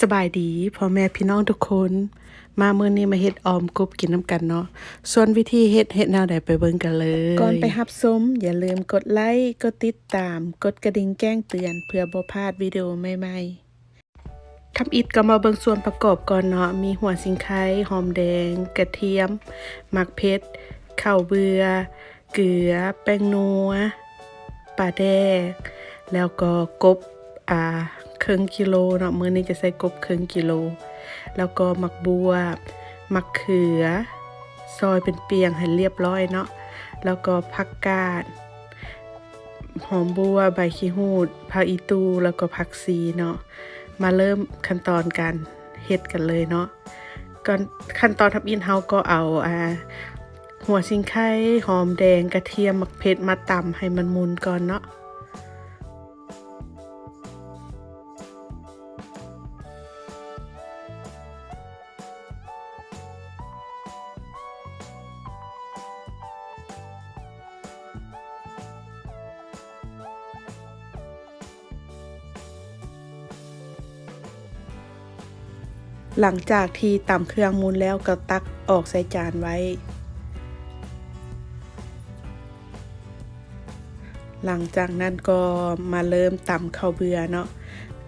สบายดีพ่อแม่พี่น้องทุกคน มาเมื่อนี้มาเฮ็ดออมกบกินน้ำกันเนาะส่วนวิธีเฮ็ดเฮ็ดแนวใดไปเบิ่งกันเลย ก่อนไปรับชมอย่าลืมกดไลค์กดติดตาม กดกระดิ่งแจ้งเตือน เพื่อบ่พลาดวิดีโอใหม่ๆทำอิดก็มาเบิ่งส่วนประกอบก่อนเนาะมีหัวสิงไคหอมแดง กระเทียมหมักเพชรข้าวเบือเกลือ แป้งนัวปลาแดกแล้วก็กบอ่า ครึ่งกิโลเนาะมื้อนี้จะใส่กบครึ่งกิโล แล้วก็หมักบัวหมักเขือ ซอยเป็นเปียงให้เรียบร้อยเนาะแล้วก็ผักกาดหอมบัวใบขี้หูดผักอีตูแล้วก็ผักซีเนาะมาเริ่มขั้นตอนการเฮ็ดกันเลยเนาะก่อนขั้นตอนทับอินเฮาก็เอาอ่าหัวสิงไข่หอมแดงกระเทียมหมักเผ็ดมาตำให้มันมุนก่อนเนาะ หลังจากที่ตำเครื่องมูลแล้วก็ตักออกใส่จานไว้ หลังจากนั้นก็มาเริ่มตำข้าวเบื่อเนาะ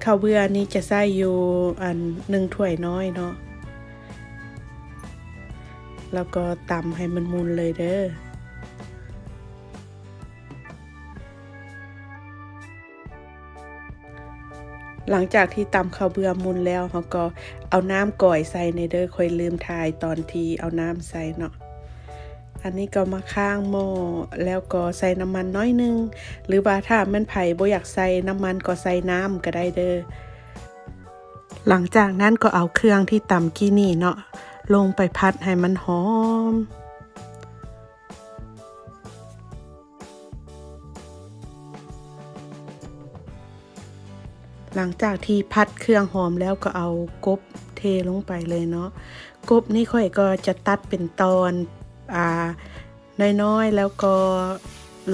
ข้าวเบื่อนี้จะใส่อยู่อันหนึ่งถ้วยน้อยเนาะแล้วก็ตำให้มันมุนเลยเด้อ หลังจากที่ตำข้าวเบื่อมุนแล้วเขาก็เอาน้ำก่อยใส่ในเด้อค่อยลืมทายตอนที่เอาน้ำใส่เนาะอันนี้ก็มาข้างหม้อแล้วก็ใส่น้ำมันน้อยนึง หรือว่าถ้ามันไผ่บ่อยากใส่น้ำมันก็ใส่น้ำก็ได้เด้อหลังจากนั้นก็เอาเครื่องที่ตำกี้นี่เนาะลงไปพัดให้มันหอม หลังจากที่พัดเครื่องหอมแล้วก็เอากบเทลงไปเลยเนาะกบนี่ค่อยก็จะตัดเป็นตอนอ่าน้อยๆแล้วก็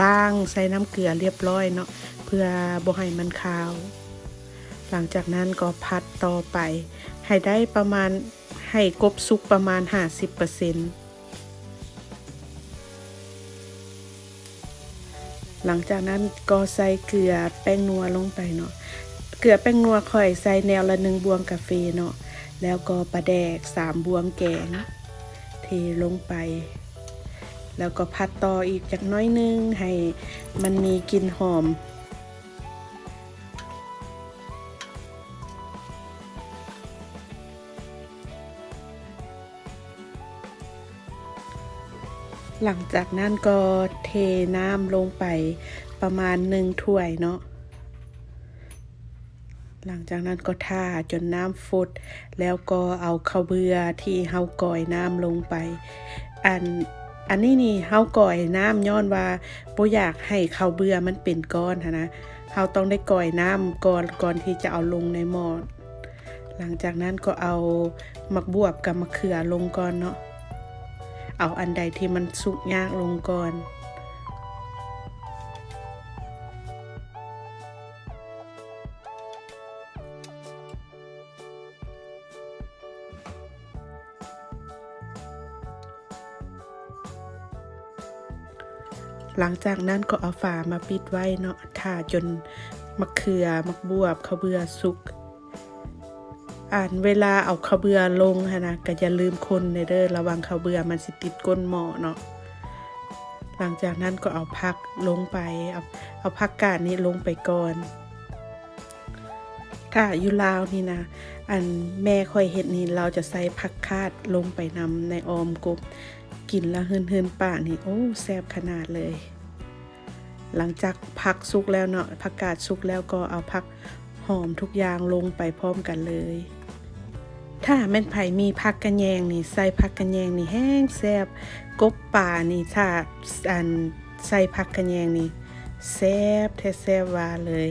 ล้างใส่น้ำเกลือเรียบร้อยเนาะเพื่อบ่ให้มันคาว หลังจากนั้นก็พัดต่อไป ให้ได้ประมาณให้กบสุกประมาณ 50%หลังจากนั้นก็ใส่เกลือแป้งนัวลงไปเนาะ เกลือแป้งนัวค่อยใส่แนวละหนึ่งบวงกาแฟเนาะแล้วก็ปลาแดกสามบวงแกง เทลงไป แล้วก็พัดต่ออีกจากน้อยนึง ให้มันมีกลิ่นหอม หลังจากนั้นก็เทน้ำลงไปประมาณหนึ่งถ้วยเนาะ หลังจากนั้นก็ท่าจนน้ำฟุด แล้วก็เอาข้าวเบือที่เฮาก่อยน้ำลงไป อันอันนี้นี่เฮาก่อยน้ำย้อนว่าบ่อยากให้ข้าวเบือมันเป็นก้อนนะเฮาต้องได้ก่อยน้ำก่อนก่อนที่จะเอาลงในหม้อหลังจากนั้นก็เอามักบวบกับมะเขือลงก่อนเนาะเอาอันใดที่มันสุกยากลงก่อน หลังจากนั้นก็เอาฝามาปิดไว้เนาะถ่าจนมะเขือมะบวบข้าวเบือสุก อ่านเวลาเอาข้าวเบือลงฮะนะก็อย่าลืมคนในเด้อระวังข้าวเบือมันสิติดก้นหม้อเนาะหลังจากนั้นก็เอาพักลงไปเอาเอาพักกาดนี้ลงไปก่อนถ้าอยู่ลาวนี่นะอันแม่คอยเฮ็ดนี่เราจะใส่ผักคาดลงไปนำในออมกบ กินล้วเฮินเฮินๆปานี่โอ้แซ่บขนาดเลย หลังจากผักสุกแล้วเนาะผักกาดสุกแล้วก็เอาผักหอมทุกอย่างลงไปพร้อมกันเลย ถ้าแม่นไผ่มีผักกระแยงนี่ใส่ผักกระแยงนี่แห้งแซ่บกบป่านี่ถ้าอันใส่ผักกระแยงนี่แซ่บแท้แซ่บวาเลย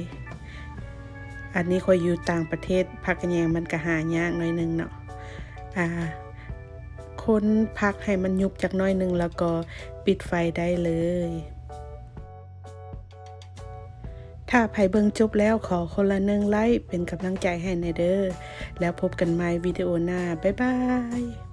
อันนี้คอยอยู่ต่างประเทศผักกระแยงมันก็หายากหน่อยหนึงเนาะอ่า คนพักให้มันยุบจากน้อยหนึงแล้วก็ปิดไฟได้เลย ถ้าไผ่เบิ่งจบแล้วขอคนละหนึ่งไลค์เป็นกำลังใจให้ในเด้อ แล้วพบกันใหม่วิดีโอหน้า บ๊ายบาย